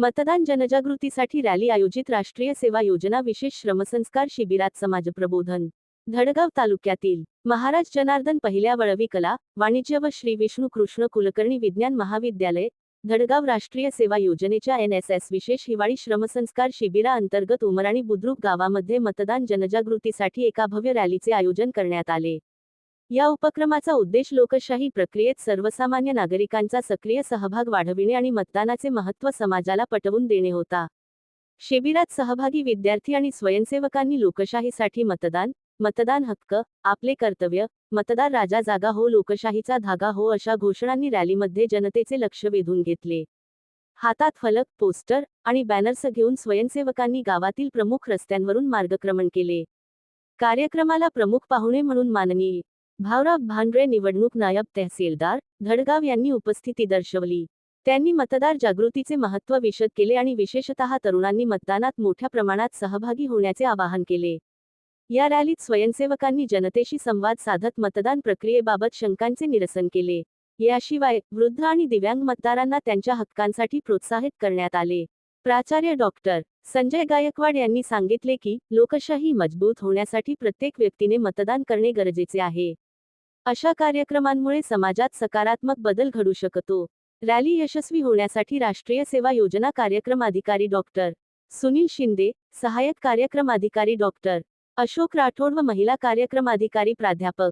मतदान जनजागृतीसाठी रॅली आयोजित राष्ट्रीय सेवा योजना विशेष श्रमसंस्कार शिबिरात समाज प्रबोधन. धडगाव तालुक्यातील महाराज जनार्दन पहिल्या वळवी कला वाणिज्य व श्री विष्णू कृष्ण कुलकर्णी विज्ञान महाविद्यालय धडगाव राष्ट्रीय सेवा योजनेच्या एन एस एस विशेष हिवाळी श्रमसंस्कार शिबिराअंतर्गत उमराणी बुद्रुक गावामध्ये मतदान जनजागृतीसाठी एका भव्य रॅलीचे आयोजन करण्यात आले. या उपक्रमाचा उद्देश लोकशाही प्रक्रियेत सर्वसामान्य नागरिकांचा सक्रिय सहभाग वाढविणे आणि मतदानाचे महत्त्व समाजाला पटवून देणे होता. शिबिरात सहभागी विद्यार्थी आणि स्वयंसेवकांनी लोकशाहीसाठी मतदान मतदान हक्क आपले कर्तव्य मतदार राजा जागा हो लोकशाहीचा धागा हो अशा घोषणांनी रॅलीमध्ये जनतेचे लक्ष वेधून घेतले. हातात फलक पोस्टर आणि बॅनर्स घेऊन स्वयंसेवकांनी गावातील प्रमुख रस्त्यांवरून मार्गक्रमण केले. कार्यक्रमाला प्रमुख पाहुणे म्हणून माननीय भावराव भांडरे निवडणूक नायब तहसीलदार धडगाव यांनी उपस्थिती दर्शवली. त्यांनी मतदार जागृतीचे महत्त्व विशद केले आणि विशेषतः तरुणांनी मतदानात मोठ्या प्रमाणात सहभागी होण्याचे आवाहन केले. या रॅलीत स्वयंसेवकांनी जनतेशी संवाद साधत मतदान प्रक्रियेबाबत शंकांचे निरसन केले. याशिवाय वृद्ध आणि दिव्यांग मतदारांना त्यांच्या हक्कांसाठी प्रोत्साहित करण्यात आले. प्राचार्य डॉक्टर संजय गायकवाड यांनी सांगितले की लोकशाही मजबूत होण्यासाठी प्रत्येक व्यक्तीने मतदान करणे गरजेचे आहे. अशा कार्यक्रमांमुळे समाजात सकारात्मक बदल घडू शकतो. रॅली यशस्वी होण्यासाठी राष्ट्रीय सेवा योजना कार्यक्रम अधिकारी डॉक्टर सुनील शिंदे सहाय्यक कार्यक्रम अधिकारी डॉक्टर अशोक राठोड व महिला कार्यक्रम अधिकारी प्राध्यापक.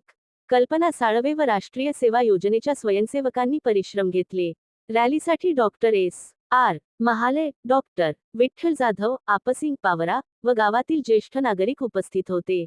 कल्पना साळवे व राष्ट्रीय सेवा योजनेच्या स्वयंसेवकांनी परिश्रम घेतले. रॅलीसाठी doctor S. R. Mahale doctor Vitthal Jadhav Apsing Pawara व गावातील ज्येष्ठ नागरिक उपस्थित होते.